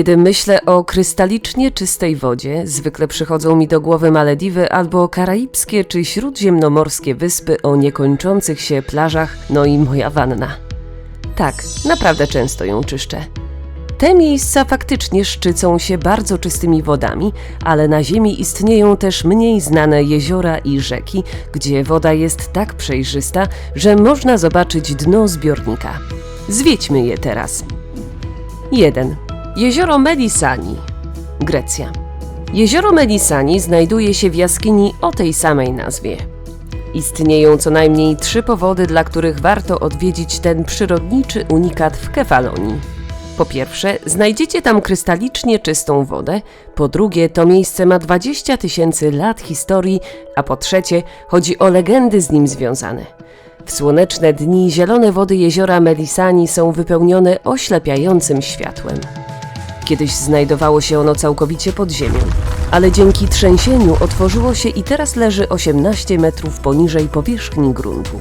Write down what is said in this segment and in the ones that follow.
Kiedy myślę o krystalicznie czystej wodzie, zwykle przychodzą mi do głowy Malediwy albo karaibskie czy śródziemnomorskie wyspy o niekończących się plażach, no i moja wanna. Tak, naprawdę często ją czyszczę. Te miejsca faktycznie szczycą się bardzo czystymi wodami, ale na Ziemi istnieją też mniej znane jeziora i rzeki, gdzie woda jest tak przejrzysta, że można zobaczyć dno zbiornika. Zwiedźmy je teraz. 1. Jezioro Melisani, Grecja. Jezioro Melisani znajduje się w jaskini o tej samej nazwie. Istnieją co najmniej trzy powody, dla których warto odwiedzić ten przyrodniczy unikat w Kefalonii. Po pierwsze, znajdziecie tam krystalicznie czystą wodę, po drugie, to miejsce ma 20 tysięcy lat historii, a po trzecie, chodzi o legendy z nim związane. W słoneczne dni zielone wody jeziora Melisani są wypełnione oślepiającym światłem. Kiedyś znajdowało się ono całkowicie pod ziemią, ale dzięki trzęsieniu otworzyło się i teraz leży 18 metrów poniżej powierzchni gruntu.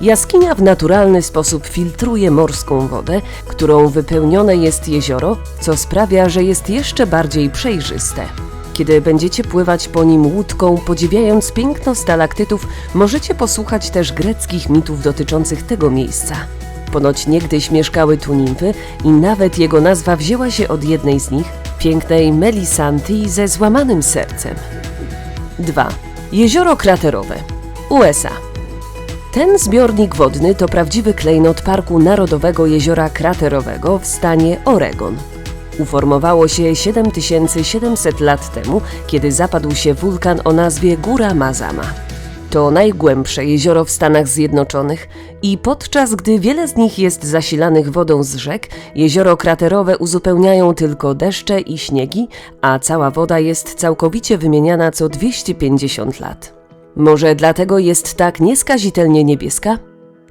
Jaskinia w naturalny sposób filtruje morską wodę, którą wypełnione jest jezioro, co sprawia, że jest jeszcze bardziej przejrzyste. Kiedy będziecie pływać po nim łódką, podziwiając piękno stalaktytów, możecie posłuchać też greckich mitów dotyczących tego miejsca. Ponoć niegdyś mieszkały tu nimfy i nawet jego nazwa wzięła się od jednej z nich, pięknej Melisanti ze złamanym sercem. 2. Jezioro kraterowe. USA. Ten zbiornik wodny to prawdziwy klejnot Parku Narodowego Jeziora Kraterowego w stanie Oregon. Uformowało się 7700 lat temu, kiedy zapadł się wulkan o nazwie Góra Mazama. To najgłębsze jezioro w Stanach Zjednoczonych i podczas gdy wiele z nich jest zasilanych wodą z rzek, jezioro kraterowe uzupełniają tylko deszcze i śniegi, a cała woda jest całkowicie wymieniana co 250 lat. Może dlatego jest tak nieskazitelnie niebieska?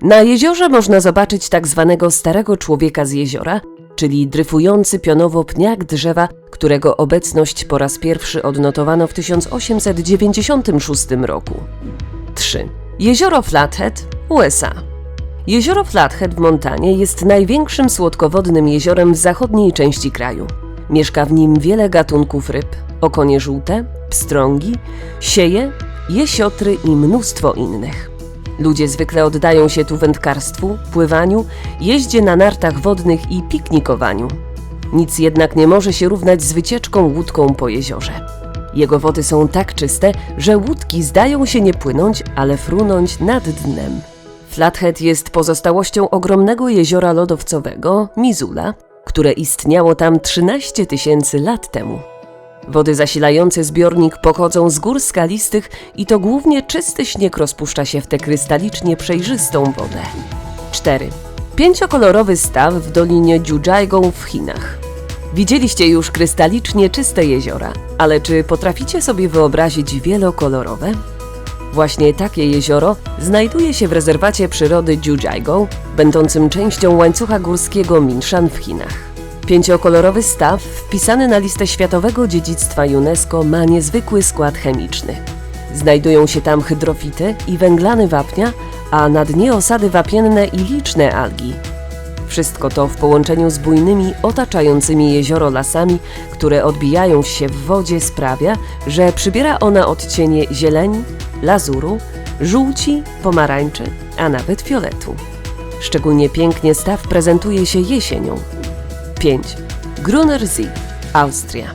Na jeziorze można zobaczyć tak zwanego starego człowieka z jeziora, czyli dryfujący pionowo pniak drzewa, którego obecność po raz pierwszy odnotowano w 1896 roku. 3. Jezioro Flathead, USA. Jezioro Flathead w Montanie jest największym słodkowodnym jeziorem w zachodniej części kraju. Mieszka w nim wiele gatunków ryb, okonie żółte, pstrągi, sieje, jesiotry i mnóstwo innych. Ludzie zwykle oddają się tu wędkarstwu, pływaniu, jeździe na nartach wodnych i piknikowaniu. Nic jednak nie może się równać z wycieczką łódką po jeziorze. Jego wody są tak czyste, że łódki zdają się nie płynąć, ale frunąć nad dnem. Flathead jest pozostałością ogromnego jeziora lodowcowego, Mizula, które istniało tam 13 tysięcy lat temu. Wody zasilające zbiornik pochodzą z gór skalistych i to głównie czysty śnieg rozpuszcza się w tę krystalicznie przejrzystą wodę. 4. Pięciokolorowy staw w dolinie Jiuzhaigou w Chinach. Widzieliście już krystalicznie czyste jeziora, ale czy potraficie sobie wyobrazić wielokolorowe? Właśnie takie jezioro znajduje się w rezerwacie przyrody Jiuzhaigou, będącym częścią łańcucha górskiego Minshan w Chinach. Pięciokolorowy staw, wpisany na listę Światowego Dziedzictwa UNESCO, ma niezwykły skład chemiczny. Znajdują się tam hydrofity i węglany wapnia, a na dnie osady wapienne i liczne algi. Wszystko to w połączeniu z bujnymi, otaczającymi jezioro lasami, które odbijają się w wodzie, sprawia, że przybiera ona odcienie zieleni, lazuru, żółci, pomarańczy, a nawet fioletu. Szczególnie pięknie staw prezentuje się jesienią. 5. Gruner See, Austria.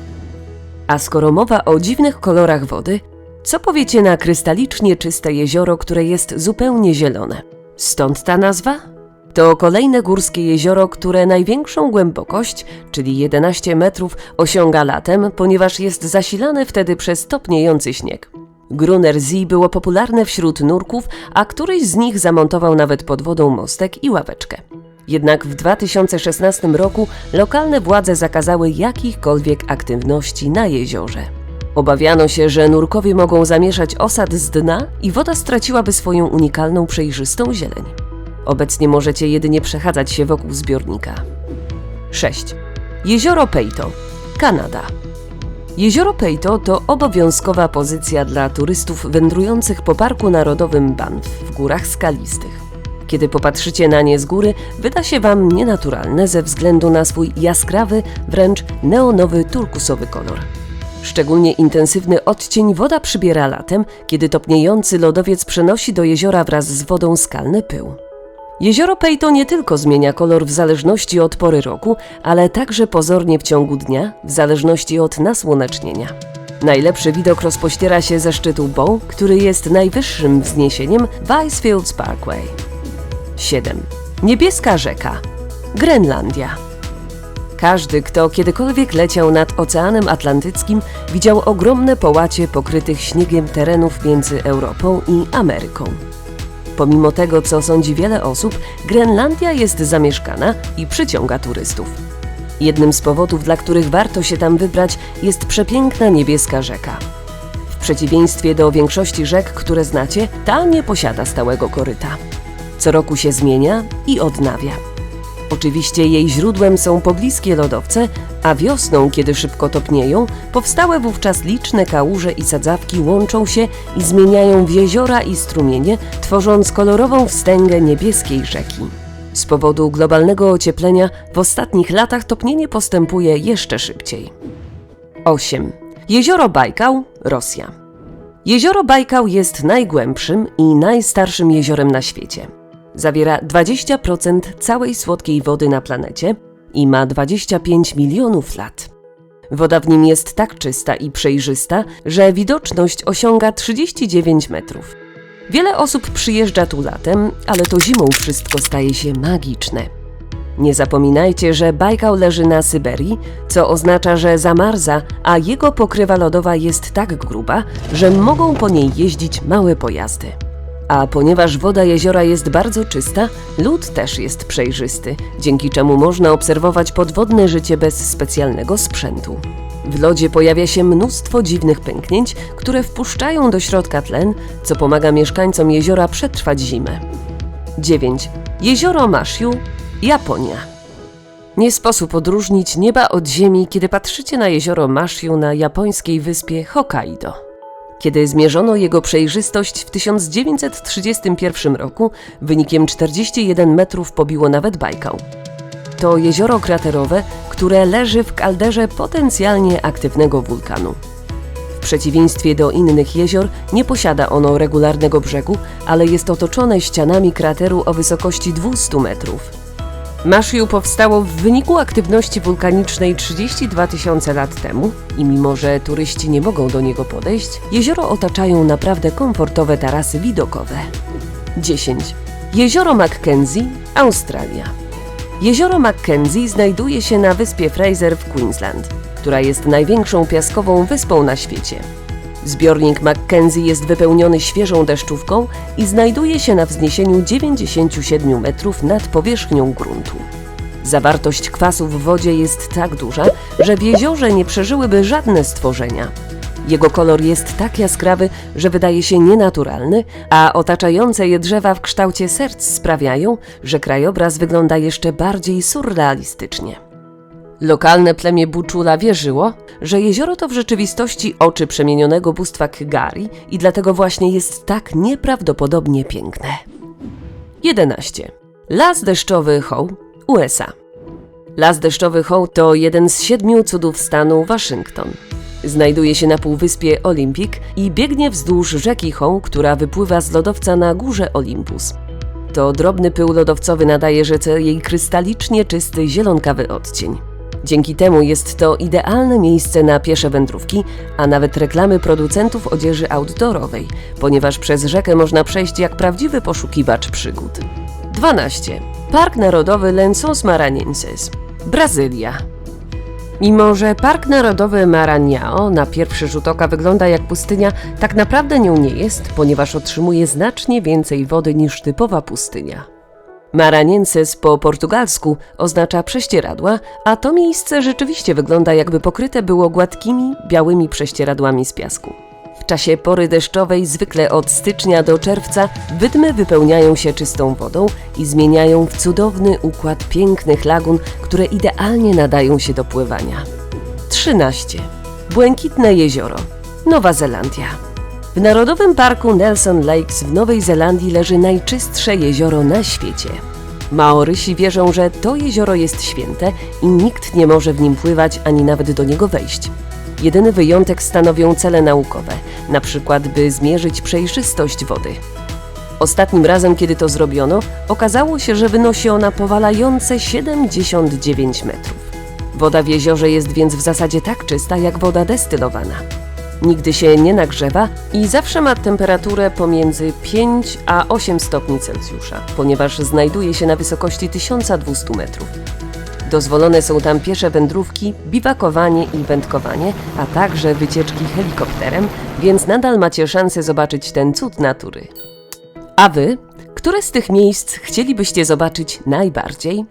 A skoro mowa o dziwnych kolorach wody, co powiecie na krystalicznie czyste jezioro, które jest zupełnie zielone? Stąd ta nazwa? To kolejne górskie jezioro, które największą głębokość, czyli 11 metrów, osiąga latem, ponieważ jest zasilane wtedy przez topniejący śnieg. Gruner See było popularne wśród nurków, a któryś z nich zamontował nawet pod wodą mostek i ławeczkę. Jednak w 2016 roku lokalne władze zakazały jakichkolwiek aktywności na jeziorze. Obawiano się, że nurkowie mogą zamieszać osad z dna i woda straciłaby swoją unikalną przejrzystą zieleń. Obecnie możecie jedynie przechadzać się wokół zbiornika. 6. Jezioro Peito, Kanada. Jezioro Peito to obowiązkowa pozycja dla turystów wędrujących po Parku Narodowym Banff w Górach Skalistych. Kiedy popatrzycie na nie z góry, wyda się Wam nienaturalne ze względu na swój jaskrawy, wręcz neonowy turkusowy kolor. Szczególnie intensywny odcień woda przybiera latem, kiedy topniejący lodowiec przenosi do jeziora wraz z wodą skalny pył. Jezioro Peyto nie tylko zmienia kolor w zależności od pory roku, ale także pozornie w ciągu dnia, w zależności od nasłonecznienia. Najlepszy widok rozpościera się ze szczytu Bow, który jest najwyższym wzniesieniem Weisfields Parkway. 7. Niebieska rzeka. Grenlandia. Każdy, kto kiedykolwiek leciał nad Oceanem Atlantyckim, widział ogromne połacie pokrytych śniegiem terenów między Europą i Ameryką. Pomimo tego, co sądzi wiele osób, Grenlandia jest zamieszkana i przyciąga turystów. Jednym z powodów, dla których warto się tam wybrać, jest przepiękna niebieska rzeka. W przeciwieństwie do większości rzek, które znacie, ta nie posiada stałego koryta. Co roku się zmienia i odnawia. Oczywiście jej źródłem są pobliskie lodowce, a wiosną, kiedy szybko topnieją, powstałe wówczas liczne kałuże i sadzawki łączą się i zmieniają w jeziora i strumienie, tworząc kolorową wstęgę niebieskiej rzeki. Z powodu globalnego ocieplenia w ostatnich latach topnienie postępuje jeszcze szybciej. 8. Jezioro Bajkał, Rosja. Jezioro Bajkał jest najgłębszym i najstarszym jeziorem na świecie. Zawiera 20% całej słodkiej wody na planecie i ma 25 milionów lat. Woda w nim jest tak czysta i przejrzysta, że widoczność osiąga 39 metrów. Wiele osób przyjeżdża tu latem, ale to zimą wszystko staje się magiczne. Nie zapominajcie, że Bajkał leży na Syberii, co oznacza, że zamarza, a jego pokrywa lodowa jest tak gruba, że mogą po niej jeździć małe pojazdy. A ponieważ woda jeziora jest bardzo czysta, lód też jest przejrzysty, dzięki czemu można obserwować podwodne życie bez specjalnego sprzętu. W lodzie pojawia się mnóstwo dziwnych pęknięć, które wpuszczają do środka tlen, co pomaga mieszkańcom jeziora przetrwać zimę. 9. Jezioro Mashiu, Japonia. Nie sposób odróżnić nieba od ziemi, kiedy patrzycie na jezioro Mashiu na japońskiej wyspie Hokkaido. Kiedy zmierzono jego przejrzystość w 1931 roku, wynikiem 41 metrów pobiło nawet Bajkał. To jezioro kraterowe, które leży w kalderze potencjalnie aktywnego wulkanu. W przeciwieństwie do innych jezior nie posiada ono regularnego brzegu, ale jest otoczone ścianami krateru o wysokości 200 metrów. Mashiu powstało w wyniku aktywności wulkanicznej 32 tysiące lat temu i mimo, że turyści nie mogą do niego podejść, jezioro otaczają naprawdę komfortowe tarasy widokowe. 10. Jezioro Mackenzie, Australia. Jezioro Mackenzie znajduje się na wyspie Fraser w Queensland, która jest największą piaskową wyspą na świecie. Zbiornik Mackenzie jest wypełniony świeżą deszczówką i znajduje się na wzniesieniu 97 metrów nad powierzchnią gruntu. Zawartość kwasu w wodzie jest tak duża, że w jeziorze nie przeżyłyby żadne stworzenia. Jego kolor jest tak jaskrawy, że wydaje się nienaturalny, a otaczające je drzewa w kształcie serc sprawiają, że krajobraz wygląda jeszcze bardziej surrealistycznie. Lokalne plemię Buczula wierzyło, że jezioro to w rzeczywistości oczy przemienionego bóstwa Kgari i dlatego właśnie jest tak nieprawdopodobnie piękne. 11. Las deszczowy Howe, USA. Las deszczowy Howe to jeden z siedmiu cudów stanu Waszyngton. Znajduje się na półwyspie Olympic i biegnie wzdłuż rzeki Howe, która wypływa z lodowca na górze Olympus. To drobny pył lodowcowy nadaje rzece jej krystalicznie czysty zielonkawy odcień. Dzięki temu jest to idealne miejsce na piesze wędrówki, a nawet reklamy producentów odzieży outdoorowej, ponieważ przez rzekę można przejść jak prawdziwy poszukiwacz przygód. 12. Park Narodowy Lenços Maranhenses, Brazylia. Mimo, że Park Narodowy Maranhão na pierwszy rzut oka wygląda jak pustynia, tak naprawdę nią nie jest, ponieważ otrzymuje znacznie więcej wody niż typowa pustynia. Maranhenses po portugalsku oznacza prześcieradła, a to miejsce rzeczywiście wygląda jakby pokryte było gładkimi, białymi prześcieradłami z piasku. W czasie pory deszczowej, zwykle od stycznia do czerwca, wydmy wypełniają się czystą wodą i zmieniają w cudowny układ pięknych lagun, które idealnie nadają się do pływania. 13. Błękitne jezioro. Nowa Zelandia. W Narodowym Parku Nelson Lakes w Nowej Zelandii leży najczystsze jezioro na świecie. Maorysi wierzą, że to jezioro jest święte i nikt nie może w nim pływać ani nawet do niego wejść. Jedyny wyjątek stanowią cele naukowe, na przykład by zmierzyć przejrzystość wody. Ostatnim razem, kiedy to zrobiono, okazało się, że wynosi ona powalające 79 metrów. Woda w jeziorze jest więc w zasadzie tak czysta jak woda destylowana. Nigdy się nie nagrzewa i zawsze ma temperaturę pomiędzy 5 a 8 stopni Celsjusza, ponieważ znajduje się na wysokości 1200 metrów. Dozwolone są tam piesze wędrówki, biwakowanie i wędkowanie, a także wycieczki helikopterem, więc nadal macie szansę zobaczyć ten cud natury. A wy, które z tych miejsc chcielibyście zobaczyć najbardziej?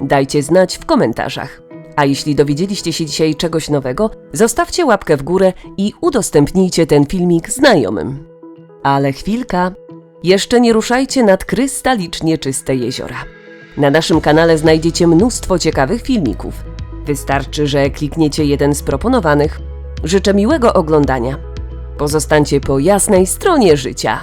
Dajcie znać w komentarzach. A jeśli dowiedzieliście się dzisiaj czegoś nowego, zostawcie łapkę w górę i udostępnijcie ten filmik znajomym. Ale chwilka, jeszcze nie ruszajcie nad krystalicznie czyste jeziora. Na naszym kanale znajdziecie mnóstwo ciekawych filmików. Wystarczy, że klikniecie jeden z proponowanych. Życzę miłego oglądania. Pozostańcie po jasnej stronie życia.